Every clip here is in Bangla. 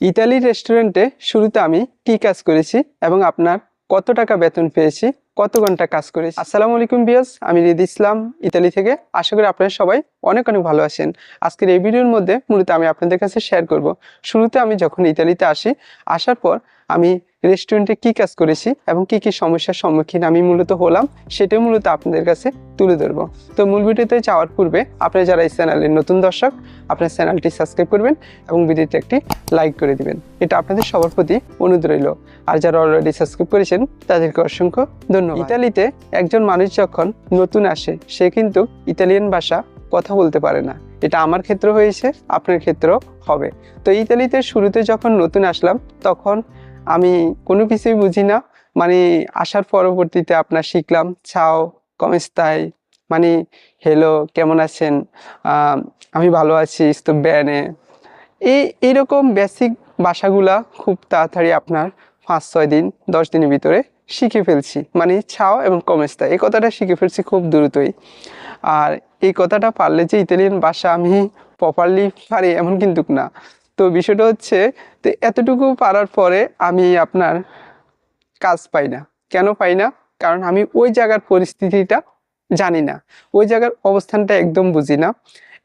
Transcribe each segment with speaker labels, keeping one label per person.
Speaker 1: ইতালি রেস্টুরেন্টে শুরুতে আমি কি কাজ করেছি এবং আপনার কত টাকা বেতন পেয়েছি, কত ঘণ্টা কাজ করেছি। আসসালামু আলাইকুম বিয়াস আমি রিদ ইসলাম, ইতালি থেকে। আশা করি আপনারা সবাই অনেক অনেক ভালো আছেন। আজকের এই ভিডিওর মধ্যে মূলত আমি আপনাদের কাছে শেয়ার করব। শুরুতে আমি যখন ইতালিতে আসি, আসার পর আমি রেস্টুরেন্টে কি কাজ করেছি এবং কি কি সমস্যার সম্মুখীন আমি মূলত হলাম, সেটাই মূলত আপনাদের কাছে তুলে ধরবো। তো মূল ভিডিওতে যাওয়ার পূর্বে আপনারা যারা এই চ্যানেলের নতুন দর্শক, আপনার চ্যানেলটি সাবস্ক্রাইব করবেন এবং ভিডিওতে একটি লাইক করে দিবেন। এটা আপনাদের সবার প্রতি অনুরোধ রইল। আর যারা অলরেডি সাবস্ক্রাইব করেছেন, তাদেরকে অসংখ্য ধন্যবাদ। ইতালিতে একজন মানুষ যখন নতুন আসে, সে কিন্তু ইতালিয়ান ভাষা কথা বলতে পারে না। এটা আমার ক্ষেত্রে হয়েছে, আপনার ক্ষেত্রেও হবে। তো ইতালিতে শুরুতে যখন নতুন আসলাম, তখন আমি কোনো কিছুই বুঝি না। মানে আসার পরবর্তীতে আপনার শিখলাম, ছাও, কমেস্তাই মানে হ্যালো কেমন আছেন? আমি ভালো আছি তো ব্যানে এই, এইরকম বেসিক ভাষাগুলা খুব তাড়াতাড়ি আপনার পাঁচ, ছয় দিন, দশ দিনের ভিতরে শিখে ফেলছি। মানে ছাও এবং কমেস্তা এই কথাটা শিখে ফেলছি খুব দ্রুতই। আর এই কথাটা পারলে যে ইতালিয়ান ভাষা আমি প্রপারলি পারি এমন কিন্তু না। তো বিষয়টা হচ্ছে, তো এতটুকু পারার পরে আমি আপনার কাজ পাই না। কেন পাই না? কারণ আমি ওই জায়গার পরিস্থিতিটা জানি না। ওই জায়গার অবস্থানটা একদম বুঝি না।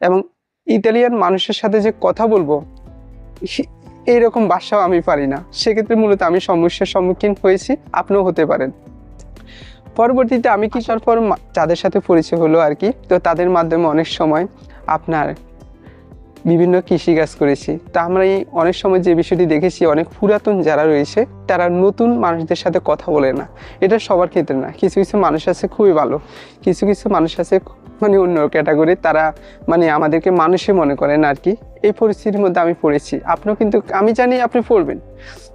Speaker 1: এবং ইতালিয়ান মানুষের সাথে যে কথা বলব এইরকম ভাষাও আমি পারি না। সেক্ষেত্রে মূলত আমি সমস্যার সম্মুখীন হয়েছি, আপনিও হতে পারেন। পরবর্তীতে আমি কি পর যাদের সাথে পরিচয় হলো আর কি, তো তাদের মাধ্যমে অনেক সময় আপনার বিভিন্ন কৃষি কাজ করেছি। তা আমরা এই অনেক সময় যে বিষয়টি দেখেছি, অনেক পুরাতন যারা রয়েছে, তারা নতুন মানুষদের সাথে কথা বলে না। এটা সবার ক্ষেত্রে না। কিছু কিছু মানুষ আছে খুবই ভালো। কিছু কিছু মানুষ আছে মানে অন্য ক্যাটাগরি তারা মানে আমাদেরকে মানুষই মনে করেন আর কি এই পরিস্থিতির মধ্যে আমি পড়েছি। আপনিও কিন্তু, আমি জানি আপনি পড়বেন।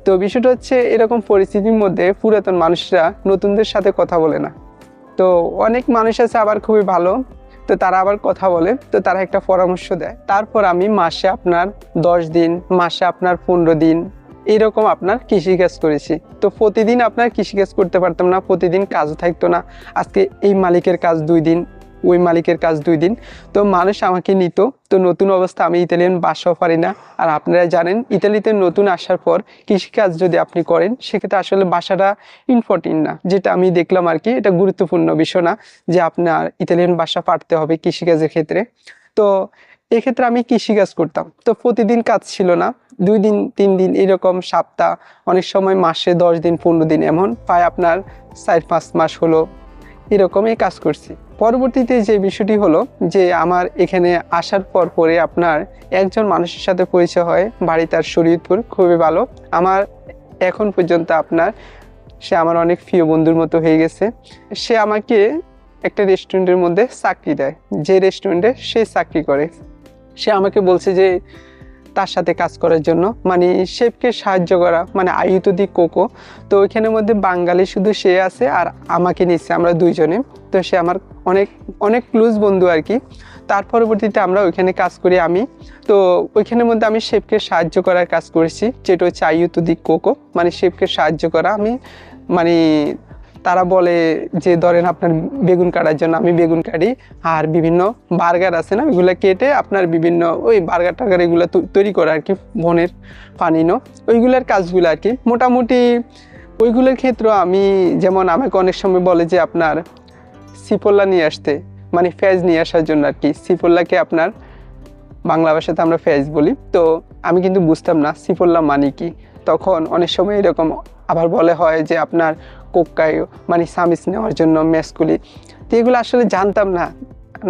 Speaker 1: তো বিষয়টা হচ্ছে এরকম পরিস্থিতির মধ্যে পুরাতন মানুষরা নতুনদের সাথে কথা বলে না। তো অনেক মানুষ আছে আবার খুবই ভালো। তো তারা আবার কথা বলে, তো তারা একটা পরামর্শ দেয়। তারপর আমি মাসে আপনার দশ দিন, মাসে আপনার পনেরো দিন এরকম আপনার কৃষিকাজ করেছি। তো প্রতিদিন আপনার কৃষিকাজ করতে পারতাম না, প্রতিদিন কাজও থাকতো না। আজকে এই মালিকের কাজ দুই দিন ওই মালিকের কাজ দুই দিন। তো মানুষ আমাকে নিত, তো নতুন অবস্থা, আমি ইতালিয়ান বাসাও পারি না। আর আপনারা জানেন, ইতালিতে নতুন আসার পর কৃষিকাজ যদি আপনি করেন, সেক্ষেত্রে আসলে বাসাটা ইম্পর্টেন্ট না। যেটা আমি দেখলাম আর কি, এটা গুরুত্বপূর্ণ বিষয় না যে আপনার ইতালিয়ান বাসা পারতে হবে কৃষিকাজের ক্ষেত্রে। তো এক্ষেত্রে আমি কৃষিকাজ করতাম। তো প্রতিদিন কাজ ছিল না, দুই দিন, তিন দিন এরকম সপ্তাহ, অনেক সময় মাসে দশ দিন, পনেরো দিন এমন। প্রায় আপনার চার পাঁচ মাস হলো এরকমই কাজ করছি। পরবর্তীতে যে বিষয়টি হলো যে আমার এখানে আসার পর পরে আপনার একজন মানুষের সাথে পরিচয় হয়, বাড়ি তার শরীয়তপুর, খুবই ভালো। আমার এখন পর্যন্ত আপনার, সে আমার অনেক প্রিয় বন্ধুর মতো হয়ে গেছে। সে আমাকে একটা রেস্টুরেন্টের মধ্যে চাকরি দেয়। যে রেস্টুরেন্টে সে চাকরি করে। সে আমাকে বলছে যে তার সাথে কাজ করার জন্য। মানে শেফকে সাহায্য করা মানে আয়ুত দি কোকো। তো ওইখানের মধ্যে বাঙালি শুধু সে আছে আর আমাকে নিচ্ছে আমরা দুইজনে। তো সে আমার অনেক অনেক ক্লোজ বন্ধু আর কি। তার পরবর্তীতে আমরা ওইখানে কাজ করি আমি। তো ওইখানের মধ্যে আমি শেফকে সাহায্য করার কাজ করেছি, যেটা হচ্ছে আয়ুত দি কোকো। মানে শেফকে সাহায্য করা আমি মানে তারা বলে যে, ধরেন আপনার বেগুন কাটার জন্য আমি বেগুন কাটি আর বিভিন্ন বার্গার আছে না, ওইগুলো কেটে আপনার বিভিন্ন ওই বার্গার টার্গার এগুলো তৈরি করে আর কি, বনের পানিনো ওইগুলোর কাজগুলো আর কি। মোটামুটি ওইগুলোর ক্ষেত্রে আমি যেমন আমাকে অনেক সময় বলে যে, আপনার সিপল্লা নিয়ে আসতে। মানে ফেজ নিয়ে আসার জন্য আর কি। সিপল্লাকে আপনার বাংলা ভাষাতে আমরা ফেজ বলি। তো আমি কিন্তু বুঝতাম না সিপল্লা মানে কি। তখন অনেক সময় এরকম আবার বলে হয় যে, আপনার কোক্কায় মানে সামিস নেওয়ার জন্য মেসকুলি তো এগুলো আসলে জানতাম না।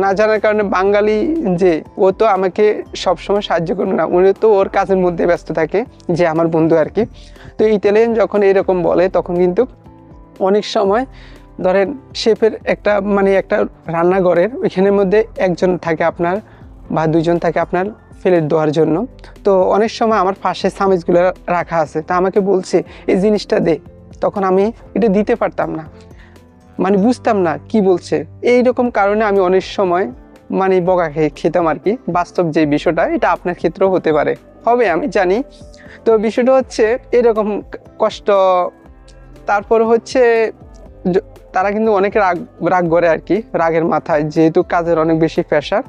Speaker 1: না জানার কারণে বাঙালি যে, ও তো আমাকে সবসময় সাহায্য করবে না। উনি তো ওর কাজের মধ্যে ব্যস্ত থাকে, যে আমার বন্ধু আর কি। তো ইতালিয়ান যখন এরকম বলে, তখন কিন্তু অনেক সময় ধরেন শেফের একটা মানে একটা রান্নাঘরের ওইখানের মধ্যে একজন থাকে আপনার বা দুজন থাকে আপনার ফেলের দেওয়ার জন্য। তো অনেক সময় আমার পাশে সামিজগুলো রাখা আছে। তা আমাকে বলছে, এই জিনিসটা দে। তখন আমি এটা দিতে পারতাম না। মানে বুঝতাম না কি বলছে। এই রকম কারণে আমি অনেক সময় মানে বকা খেতাম আর কি। বাস্তব যে বিষয়টা, এটা আপনার ক্ষেত্রেও হতে পারে। হবে, আমি জানি। তো বিষয়টা হচ্ছে, এরকম কষ্ট, তারপর হচ্ছে তারা কিন্তু অনেক রাগ রাগ করে আর কি, রাগের মাথায়, যেহেতু কাজের অনেক বেশি প্রেশার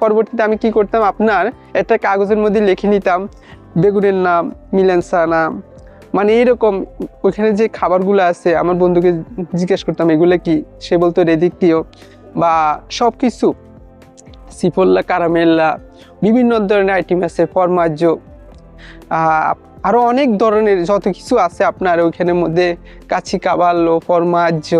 Speaker 1: পরবর্তীতে আমি কি করতাম, আপনার একটা কাগজের মধ্যে লিখে নিতাম, বেগুনের নাম মিলেন্সা নাম মানে এরকম ওইখানে যে খাবারগুলো আছে, আমার বন্ধুকে জিজ্ঞেস করতাম, এগুলো কি? সে বলতো রেদিকটিও বা সব কিছু সিফল্লা, কারামেল্লা, বিভিন্ন ধরনের আইটেম আছে ফরমাজ্য আরও অনেক ধরনের যত কিছু আছে আপনার ওইখানের মধ্যে, কাছি কাবাল্লো ফরমাজ্য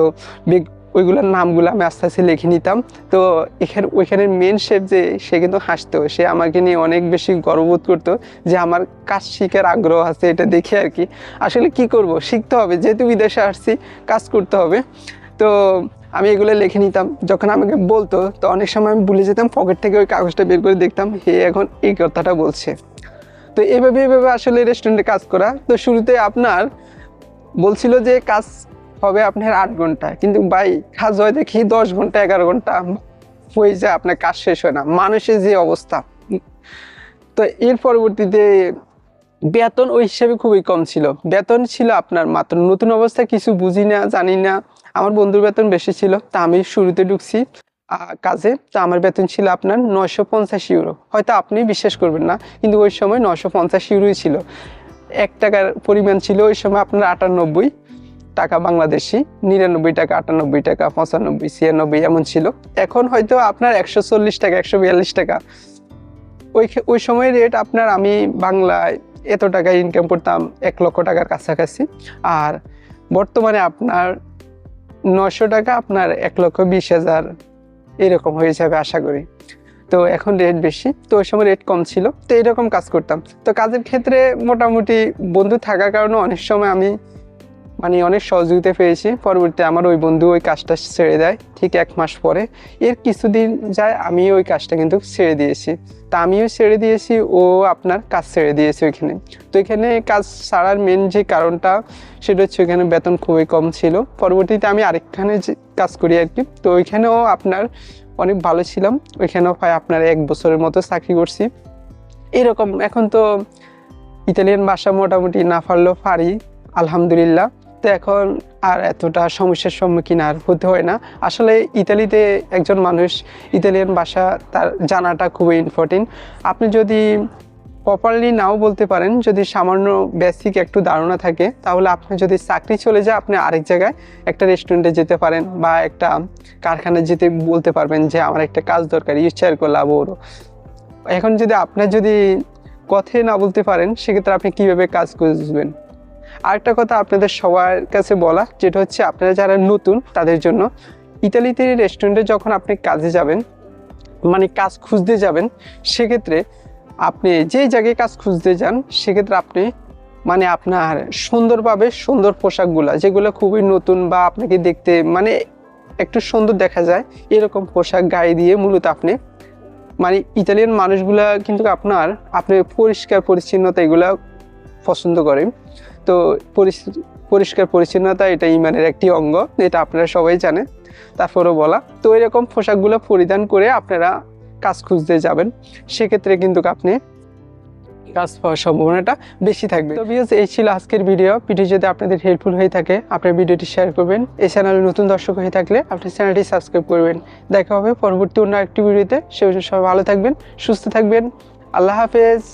Speaker 1: ওইগুলোর নামগুলো আমি আস্তে আস্তে লিখে নিতাম। তো এখানে, ওইখানের মেন শেফ যে, সে কিন্তু হাসতো। সে আমাকে নিয়ে অনেক বেশি গর্ববোধ করতো যে, আমার কাজ শিখার আগ্রহ আছে এটা দেখে আর কি। আসলে কি করব? শিখতে হবে। যেহেতু বিদেশে আসছি, কাজ করতে হবে। তো আমি এগুলো লিখে নিতাম। যখন আমাকে বলতো, তো অনেক সময় আমি ভুলে যেতাম, পকেট থেকে ওই কাগজটা বের করে দেখতাম, হে, এখন এই কথাটা বলছে। তো এভাবে এভাবে আসলে রেস্টুরেন্টে কাজ করা। তো শুরুতে আপনার বলছিল যে, কাজ হবে আপনার আট ঘণ্টা। কিন্তু ভাই, কাজ হয় দেখি দশ ঘণ্টা, এগারো ঘণ্টা, হয়ে যায়, আপনার কাজ শেষ হয় না। মানুষের যে অবস্থা। তো এর পরবর্তীতে বেতন ওই হিসাবে খুবই কম ছিল। বেতন ছিল আপনার মাত্র। নতুন অবস্থা কিছু বুঝি না, জানি না। আমার বন্ধুর বেতন বেশি ছিল, তা আমি শুরুতে ঢুকছি কাজে। তো আমার বেতন ছিল আপনার নয়শো পঞ্চাশ ইউরো। হয়তো আপনি বিশ্বাস করবেন না, কিন্তু ওই সময় নয়শো পঞ্চাশ ইউরোই ছিল। এক টাকার পরিমাণ ছিল, ওই সময় আপনার আটানব্বই। টাকা বাংলাদেশি, নিরানব্বই টাকা, আটানব্বই টাকা, পঁচানব্বই, ছিয়ানব্বই এমন ছিল। এখন হয়তো আপনার একশো চল্লিশ টাকা, একশো বিয়াল্লিশ টাকা। ওই ওই সময় রেট আপনার আমি বাংলায় এত টাকা ইনকাম করতাম, এক লক্ষ টাকার কাছাকাছি। আর বর্তমানে আপনার নশো টাকা, আপনার এক লক্ষ বিশ হাজার এরকম হয়ে যাবে আশা করি। তো এখন রেট বেশি, তো ওই সময় রেট কম ছিল, তো এরকম কাজ করতাম। তো কাজের ক্ষেত্রে মোটামুটি বন্ধু থাকার কারণে অনেক সময় আমি মানে অনেক সহযোগিতা পেয়েছি। পরবর্তীতে আমার ওই বন্ধু ওই কাজটা ছেড়ে দেয়, ঠিক এক মাস পরে। এর কিছুদিন যায় আমি ওই কাজটা কিন্তু ছেড়ে দিয়েছি। তা আমিও ছেড়ে দিয়েছি, ও আপনার কাজ ছেড়ে দিয়েছে ওইখানে। তো এখানে কাজ ছাড়ার মেন যে কারণটা, সেটা হচ্ছে ওইখানে বেতন খুবই কম ছিল। পরবর্তীতে আমি আরেকখানে কাজ করি আর কি, তো ওইখানেও আপনার অনেক ভালো ছিলাম। ওইখানেও প্রায় আপনার এক বছরের মতো চাকরি করছি। এরকম, এখন তো ইতালিয়ান ভাষা মোটামুটি না পারলেও পারি, আলহামদুলিল্লাহ। তো এখন আর এতটা সমস্যার সম্মুখীন আর হতে হয় না। আসলে ইতালিতে একজন মানুষ, ইতালিয়ান ভাষা তার জানাটা খুবই ইম্পর্টেন্ট আপনি যদি প্রপারলি নাও বলতে পারেন, যদি সামান্য বেসিক একটু ধারণা থাকে, তাহলে আপনি যদি চাকরি চলে যায়, আপনি আরেক জায়গায় একটা রেস্টুরেন্টে যেতে পারেন বা একটা কারখানায় যেতে বলতে পারবেন যে, আমার একটা কাজ দরকার ইচ্ছার করলাম ওরও এখন যদি আপনার যদি কথে না বলতে পারেন, সেক্ষেত্রে আপনি কীভাবে কাজ খুঁজবেন? আরেকটা কথা আপনাদের সবার কাছে বলা, যেটা হচ্ছে আপনারা যারা নতুন, তাদের জন্য ইতালিতে রেস্টুরেন্টে যখন আপনি কাজে যাবেন মানে কাজ খুঁজতে যাবেন, সেক্ষেত্রে আপনি যে জায়গায় কাজ খুঁজতে যান, সেক্ষেত্রে আপনি মানে আপনার সুন্দরভাবে সুন্দর পোশাকগুলা, যেগুলো খুবই নতুন বা আপনাকে দেখতে মানে একটু সুন্দর দেখা যায়, এরকম পোশাক গায়ে দিয়ে মূলত আপনি মানে ইতালিয়ান মানুষগুলা কিন্তু আপনার আপনি পরিষ্কার পরিচ্ছন্নতা এগুলা পছন্দ করে। তো পরিষ্কার পরিচ্ছন্নতা এটা ইমানের একটি অঙ্গ, এটা আপনারা সবাই জানেন তারপরেও বলা। তো এরকম পোশাকগুলো পরিধান করে আপনারা কাজ খুঁজতে যাবেন, সেক্ষেত্রে কিন্তু আপনি কাজ পাওয়ার সম্ভাবনাটা বেশি থাকবে। তো ভিউজ এই ছিল আজকের ভিডিও ভিডিও যদি আপনাদের হেল্পফুল হয়ে থাকে, আপনার ভিডিওটি শেয়ার করবেন। এই চ্যানেলে নতুন দর্শক হয়ে থাকলে আপনি চ্যানেলটি সাবস্ক্রাইব করবেন। দেখা হবে পরবর্তী অন্য একটি ভিডিওতে সে সবাই ভালো থাকবেন, সুস্থ থাকবেন। আল্লাহ হাফেজ।